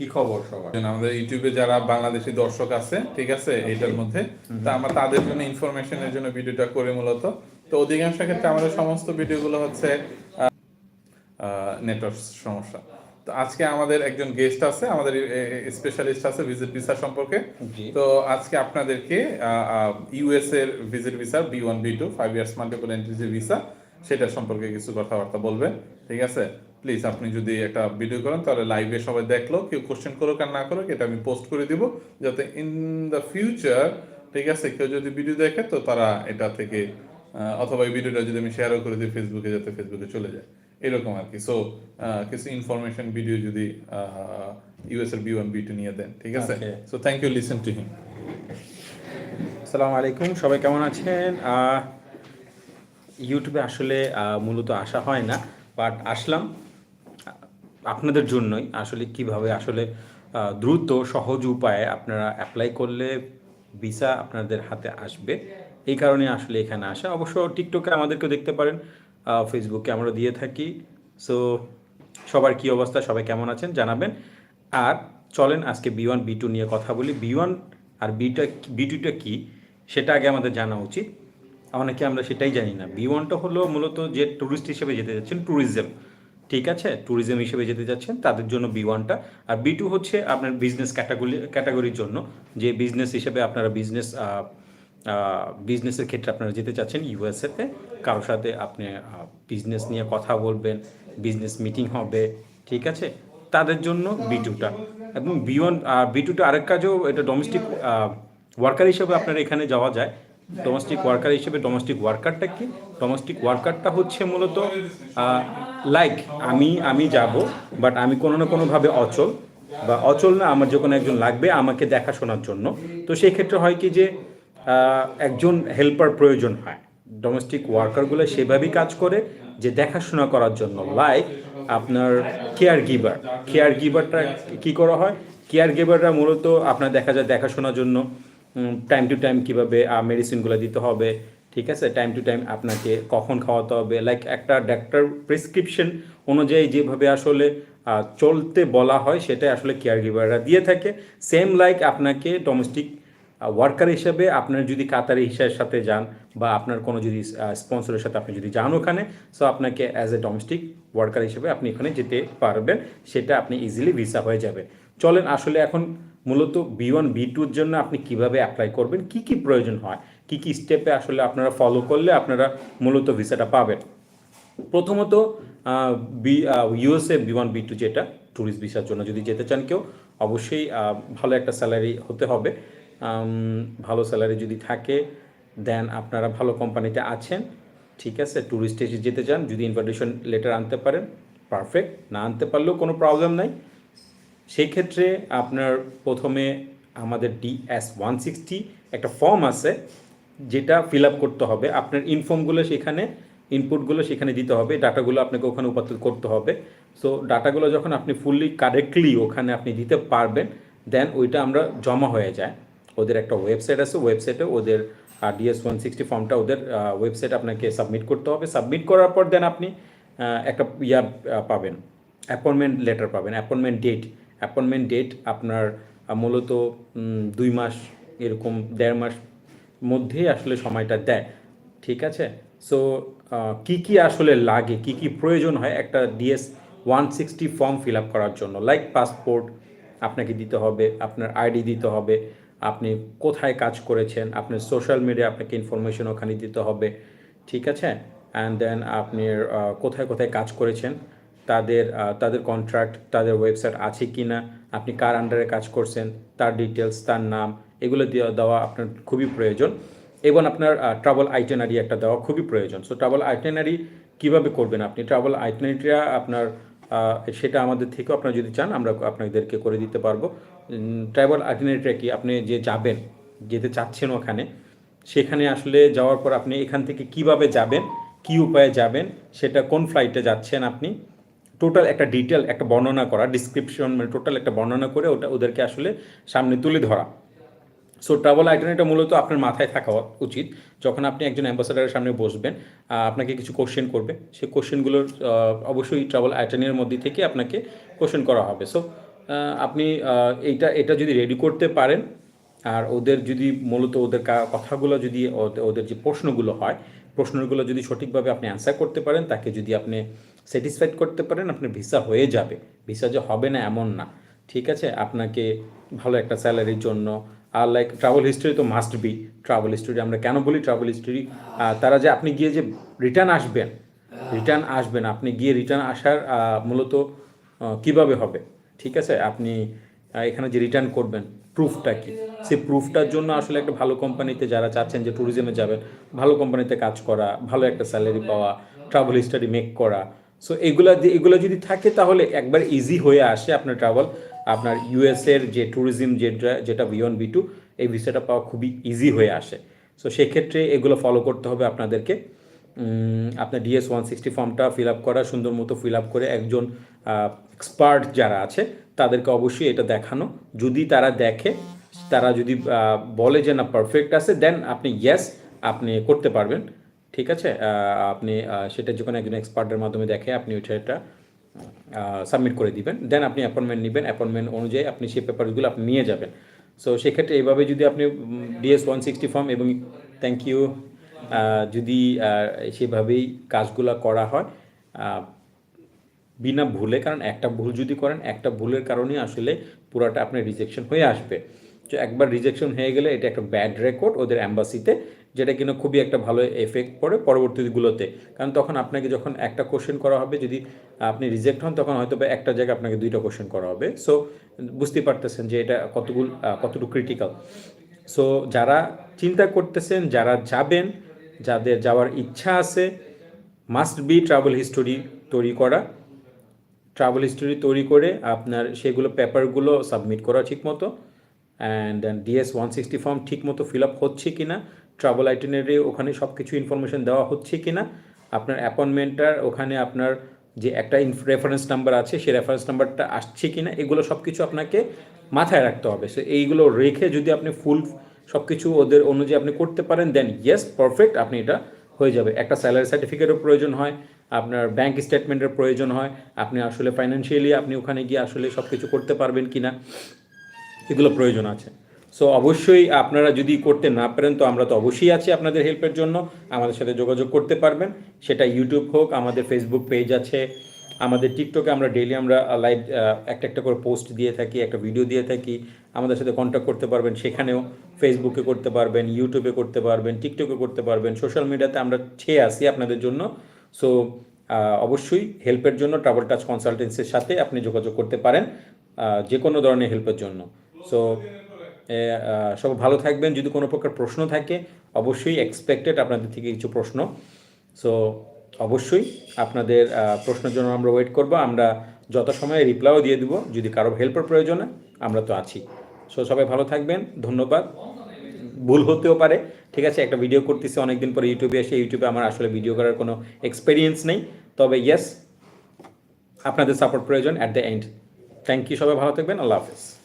কি খবর সবার? আমাদের ইউটিউবে যারা বাংলাদেশি দর্শক আছে ঠিক আছে এটার মধ্যে তা আমরা তাদের জন্য ইনফরমেশনের জন্য ভিডিওটা করে মূলত। তো অধিকাংশ ক্ষেত্রে আমাদের সমস্ত ভিডিওগুলো হচ্ছে নেটওয়ার্ক সমস্যা। তো আজকে আমাদের একজন গেস্ট আছে আমাদের স্পেশালিস্ট আছে ভিজিট ভিসা সম্পর্কে। তো আজকে আপনাদেরকে ইউএস এর visit visa B one B two five years multiple entry visa সেটা সম্পর্কে কিছু কথাবার্তা বলবেন ঠিক আছে? প্লিজ আপনি যদি একটা ভিডিও করেন তাহলে লাইভে সবাই দেখল কেউ কোশ্চেন করুক আর না করুক এটা আমি পোস্ট করে দিব যাতে ইন দ্য ফিউচার ঠিক আছে কেউ যদি ভিডিও দেখে তো তারা এটা থেকে অথবা এই ভিডিওটা যদি আমি শেয়ারও করে দিই ফেসবুকে যাতে ফেসবুকে চলে যায়। এরকম আর কি। সো কিছু ইনফরমেশন ভিডিও যদি ইউএস এর বি ওয়ান বি টু নিয়ে দেন ঠিক আছে? So thank you listen to him আসসালামু আলাইকুম সবাই কেমন আছেন? ইউটিউবে আসলে মূলত আসা হয় না বাট আসলাম। আপনাদের জন্যই আসলে কীভাবে আসলে দ্রুত, সহজ উপায়ে আপনারা অ্যাপ্লাই করলে ভিসা আপনাদের হাতে আসবে। এই কারণে আসলে এখানে আসা। অবশ্য টিকটকে আমাদেরকে দেখতে পারেন ফেসবুকে আমরা দিয়ে থাকি। সো সবার কি অবস্থা? সবাই কেমন আছেন? জানাবেন। আর চলেন আজকে বি ওয়ান বি টু নিয়ে কথা বলি। বি ওয়ান আর বিটা বি টুটা কী সেটা আগে আমাদের জানা উচিত। অনেকে আমরা সেটাই জানি না। বি ওয়ানটা হলো মূলত যে ট্যুরিস্ট হিসেবে যেতে যাচ্ছেন ট্যুরিজম ঠিক আছে ট্যুরিজম হিসেবে যেতে যাচ্ছেন, তাদের জন্য বি ওয়ানটা আর বি টু হচ্ছে আপনার বিজনেস ক্যাটাগরি ক্যাটাগরির জন্য, যে বিজনেস হিসেবে আপনারা বিজনেস বিজনেসের ক্ষেত্রে আপনারা যেতে চাচ্ছেন ইউএসএতে কারোর সাথে আপনি বিজনেস নিয়ে কথা বলবেন বিজনেস মিটিং হবে, ঠিক আছে? তাদের জন্য বি টুটা এবং বি ওয়ান বি টুটা আরেক কাজও এটা ডোমেস্টিক ওয়ার্কার হিসেবে আপনার এখানে যাওয়া যায়। ডোমেস্টিক ওয়ার্কার হিসেবে ডোমেস্টিক ওয়ার্কারটা কি? ডোমেস্টিক ওয়ার্কারটা হচ্ছে মূলত লাইক আমি আমি যাব বাট আমি কোনো না কোনোভাবে অচল, বা অচল না, আমার যখন একজন লাগবে আমাকে দেখাশোনার জন্য। তো সেই ক্ষেত্রে হয় কি যে একজন হেল্পার প্রয়োজন হয়। ডোমেস্টিক ওয়ার্কারগুলো সেভাবেই কাজ করে, যে দেখাশোনা করার জন্য। লাইক আপনার কেয়ার গিভার কেয়ার গিভারটা কী করা হয়? কেয়ার গিভাররা মূলত আপনার দেখা যায় দেখাশোনার জন্য টাইম টু টাইম কীভাবে মেডিসিনগুলো দিতে হবে, ঠিক আছে? টাইম টু টাইম আপনাকে কখন খাওয়াতে হবে লাইক একটা ডাক্তার প্রেসক্রিপশন অনুযায়ী যেভাবে আসলে চলতে বলা হয়, সেটাই আসলে কেয়ার গিভাররা দিয়ে থাকে। সেম লাইক আপনাকে ডোমেস্টিক ওয়ার্কার হিসেবে আপনার যদি কাতারি হিসাবের সাথে যান বা আপনার কোনো যদি স্পন্সরের সাথে আপনি যদি যান ওখানে সো আপনাকে অ্যাজ এ ডোমেস্টিক ওয়ার্কার হিসেবে আপনি এখানে যেতে পারবেন, সেটা আপনি ইজিলি ভিসা হয়ে যাবে। চলেন আসলে এখন মূলত বি ওয়ান বি টুর জন্য আপনি কীভাবে অ্যাপ্লাই করবেন? কি কি প্রয়োজন হয়? কি কি স্টেপে আসলে আপনারা ফলো করলে আপনারা মূলত ভিসাটা পাবেন? প্রথমত B USA B one B two যেটা ট্যুরিস্ট ভিসার জন্য যদি যেতে চান কেউ, অবশ্যই ভালো একটা স্যালারি হতে হবে। ভালো স্যালারি যদি থাকে দেন আপনারা ভালো কোম্পানিতে আছেন, ঠিক আছে? ট্যুরিস্ট যেতে চান, যদি ইনভাইটেশন লেটার আনতে পারেন পারফেক্ট না আনতে পারলেও কোনো প্রবলেম নাই। সেই ক্ষেত্রে আপনার প্রথমে আমাদের ডিএস ওয়ান সিক্সটি একটা ফর্ম আছে, যেটা ফিল আপ করতে হবে। আপনার ইনফর্মগুলো সেখানে ইনপুটগুলো সেখানে দিতে হবে। ডাটাগুলো আপনাকে ওখানে উপাত্ত করতে হবে। সো ডাটাগুলো যখন আপনি ফুললি কারেক্টলি ওখানে আপনি দিতে পারবেন দেন ওইটা আমরা জমা হয়ে যায়। ওদের একটা ওয়েবসাইট আছে ওয়েবসাইটে ওদের ডিএস ওয়ান সিক্সটি ফর্মটা ওদের ওয়েবসাইট আপনাকে সাবমিট করতে হবে। সাবমিট করার পর দেন আপনি একটা ইয়া পাবেন। অ্যাপয়েন্টমেন্ট লেটার পাবেন অ্যাপয়েন্টমেন্ট ডেট অ্যাপয়েন্টমেন্ট ডেট আপনার মূলত দুই মাস, এরকম দেড় মাস মধ্যেই আসলে সময়টা দেয়। ঠিক আছে? সো কি কি আসলে লাগে, কি কি প্রয়োজন হয় একটা DS one sixty form fill up করার জন্য? লাইক পাসপোর্ট আপনাকে দিতে হবে, আপনার আইডি দিতে হবে, আপনি কোথায় কাজ করেছেন আপনার সোশ্যাল মিডিয়া আপনাকে ইনফরমেশন ওখানে দিতে হবে। ঠিক আছে? অ্যান্ড দেন আপনি কোথায় কোথায় কাজ করেছেন তাদের তাদের কন্ট্রাক্ট তাদের ওয়েবসাইট আছে কি না আপনি কার আন্ডারে কাজ করছেন, তার ডিটেলস তার নাম, এগুলো দেওয়া দেওয়া আপনার খুবই প্রয়োজন। এবং আপনার ট্রাভেল আইটেনারি একটা দেওয়া খুবই প্রয়োজন। সো ট্রাভেল আইটেনারি কীভাবে করবেন আপনি? ট্রাভেল আইটেনারিটা আপনার সেটা আমাদের থেকেও আপনারা যদি চান, আমরা আপনাদেরকে করে দিতে পারব। ট্রাভেল আইটেনারিটা কি? আপনি যে যাবেন, যেতে চাচ্ছেন ওখানে, সেখানে আসলে যাওয়ার পর আপনি এখান থেকে কীভাবে যাবেন, কি উপায়ে যাবেন, সেটা কোন ফ্লাইটে যাচ্ছেন আপনি টোটাল একটা ডিটেল, একটা বর্ণনা করা ডিসক্রিপশন মানে টোটাল একটা বর্ণনা করে ওটা ওদেরকে আসলে সামনে তুলে ধরা। সো ট্রাভেল আইটেনারিটা মূলত আপনার মাথায় থাকা উচিত। যখন আপনি একজন অ্যাম্বাসাডারের সামনে বসবেন আপনাকে কিছু কোশ্চেন করবে। সেই কোশ্চেনগুলোর অবশ্যই ট্রাভেল আইটেনারির মধ্যে থেকে আপনাকে কোশ্চেন করা হবে। সো আপনি এইটা, এটা যদি রেডি করতে পারেন আর ওদের যদি মূলত ওদের কথাগুলো যদি ওদের- যে প্রশ্নগুলো হয়, প্রশ্নগুলো যদি সঠিকভাবে আপনি অ্যান্সার করতে পারেন, তাকে যদি আপনি স্যাটিসফাইড করতে পারেন, আপনার ভিসা হয়ে যাবে। ভিসা যে হবে না এমন না। ঠিক আছে? আপনাকে ভালো একটা স্যালারির জন্য, আর লাইক ট্রাভেল হিস্টরি তো মাস্ট বি ট্রাভেল হিস্টরি আমরা কেন বলি ট্রাভেল হিস্টরি তারা যে আপনি গিয়ে যে রিটার্ন আসবেন রিটার্ন আসবেন, আপনি গিয়ে রিটার্ন আসার মূলত কীভাবে হবে? ঠিক আছে? আপনি এখানে যে রিটার্ন করবেন প্রুফটা কি? সেই প্রুফটার জন্য আসলে একটা ভালো কোম্পানিতে যারা চাচ্ছেন যে ট্যুরিজমে যাবেন, ভালো কোম্পানিতে কাজ করা, ভালো একটা স্যালারি পাওয়া ট্রাভেল হিস্টারি মেক করা সো এগুলা এগুলো যদি থাকে তাহলে একবার ইজি হয়ে আসে আপনার ট্রাভেল আপনার ইউএস এর যে ট্যুরিজম যেটা যেটা বি ওয়ান বি টু এই ভিসাটা পাওয়া খুবই ইজি হয়ে আসে সো সেক্ষেত্রে এগুলো ফলো করতে হবে আপনাদেরকে। আপনার ডিএস ওয়ান সিক্সটি ফর্মটা ফিল আপ করা, সুন্দর মতো ফিল আপ করে একজন এক্সপার্ট যারা আছে, তাদেরকে অবশ্যই এটা দেখানো। যদি তারা দেখে, তারা যদি বলে যে না পারফেক্ট আছে দেন আপনি ইয়েস আপনি করতে পারবেন। ঠিক আছে? আপনি সেটা যখন একজন এক্সপার্টের মাধ্যমে দেখে, আপনি ওইটা এটা সাবমিট করে দিবেন। দেন আপনি অ্যাপয়েন্টমেন্ট নেবেন। অ্যাপয়েন্টমেন্ট অনুযায়ী আপনি সেই পেপারগুলো আপনি নিয়ে যাবেন। সো সেক্ষেত্রে এইভাবে যদি আপনি ডিএস ওয়ান সিক্সটি ফর্ম এবং থ্যাংক ইউ যদি সেভাবেই কাজগুলো করা হয় বিনা ভুলে, কারণ একটা ভুল যদি করেন, একটা ভুলের কারণেই আসলে পুরাটা আপনার রিজেকশন হয়ে আসবে। তো একবার রিজেকশন হয়ে গেলে এটা একটা ব্যাড রেকর্ড ওদের অ্যাম্বাসিতে যেটা কিনা খুবই একটা ভালো এফেক্ট পড়ে পরবর্তীগুলোতে। কারণ তখন আপনাকে যখন একটা কোশ্চেন করা হবে, যদি আপনি রিজেক্ট হন, তখন হয়তো একটা জায়গায় আপনাকে দুইটা কোশ্চেন করা হবে। সো বুঝতেই পারতেছেন যে এটা কতগুলো কতটুকু ক্রিটিক্যাল সো যারা চিন্তা করতেছেন, যারা যাবেন যাদের যাওয়ার ইচ্ছা আছে মাস্ট বি ট্রাভেল হিস্টোরি তৈরি করা। ট্রাভেল হিস্টোরি তৈরি করে আপনার সেগুলো পেপারগুলো সাবমিট করা ঠিক মতো and DS one sixty form ঠিক মতো ফিল আপ হচ্ছে কি না ট্রাভেল আইটিনারি ওখানে সব কিছু ইনফরমেশন দেওয়া হচ্ছে কি না আপনার অ্যাপয়েন্টমেন্টটার ওখানে আপনার যে একটা রেফারেন্স নাম্বার আছে, সেই রেফারেন্স নাম্বারটা আসছে কি না এগুলো সব কিছু আপনাকে মাথায় রাখতে হবে। সো এইগুলো রেখে যদি আপনি ফুল সব কিছু ওদের অনুযায়ী আপনি করতে পারেন দেন ইয়েস পারফেক্ট আপনি এটা হয়ে যাবে। একটা স্যালারি সার্টিফিকেটের প্রয়োজন হয়, আপনার ব্যাংক স্টেটমেন্টের প্রয়োজন হয়, আপনি আসলে ফাইন্যান্সিয়ালি আপনি ওখানে গিয়ে আসলে সব কিছু করতে পারবেন কি না এগুলো প্রয়োজন আছে। সো অবশ্যই আপনারা যদি করতে না পারেন, তো আমরা তো অবশ্যই আছি আপনাদের হেল্পের জন্য, আমাদের সাথে যোগাযোগ করতে পারবেন। সেটা ইউটিউব হোক, আমাদের ফেসবুক পেজ আছে, আমাদের টিকটকে আমরা ডেইলি আমরা লাইভ একটা একটা করে পোস্ট দিয়ে থাকি, একটা ভিডিও দিয়ে থাকি আমাদের সাথে কন্ট্যাক্ট করতে পারবেন, সেখানেও ফেসবুকে করতে পারবেন ইউটিউবে করতে পারবেন টিকটকে করতে পারবেন সোশ্যাল মিডিয়াতে আমরা ছেয়ে আসি আপনাদের জন্য। সো অবশ্যই হেল্পের জন্য ট্রাভেল টাচ কনসালটেন্সির সাথে আপনি যোগাযোগ করতে পারেন যে কোনো ধরনের হেল্পের জন্য। সো সব ভালো থাকবেন। যদি কোনো প্রকার প্রশ্ন থাকে, অবশ্যই এক্সপেক্টেড আপনাদের থেকে কিছু প্রশ্ন। সো অবশ্যই আপনাদের প্রশ্নের জন্য আমরা ওয়েট করব। আমরা যত যথাসময়ে রিপ্লাইও দিয়ে দিব। যদি কারও হেল্পের প্রয়োজন আমরা তো আছি। সো সবাই ভালো থাকবেন, ধন্যবাদ। ভুল হতেও পারে, ঠিক আছে? একটা ভিডিও করতেছি, অনেকদিন পরে ইউটিউবে এসে ইউটিউবে আমার আসলে ভিডিও করার কোনো এক্সপিরিয়েন্স নেই। তবে ইয়েস আপনাদের সাপোর্ট প্রয়োজন at the end thank you সবাই ভালো থাকবেন, আল্লাহ হাফেজ।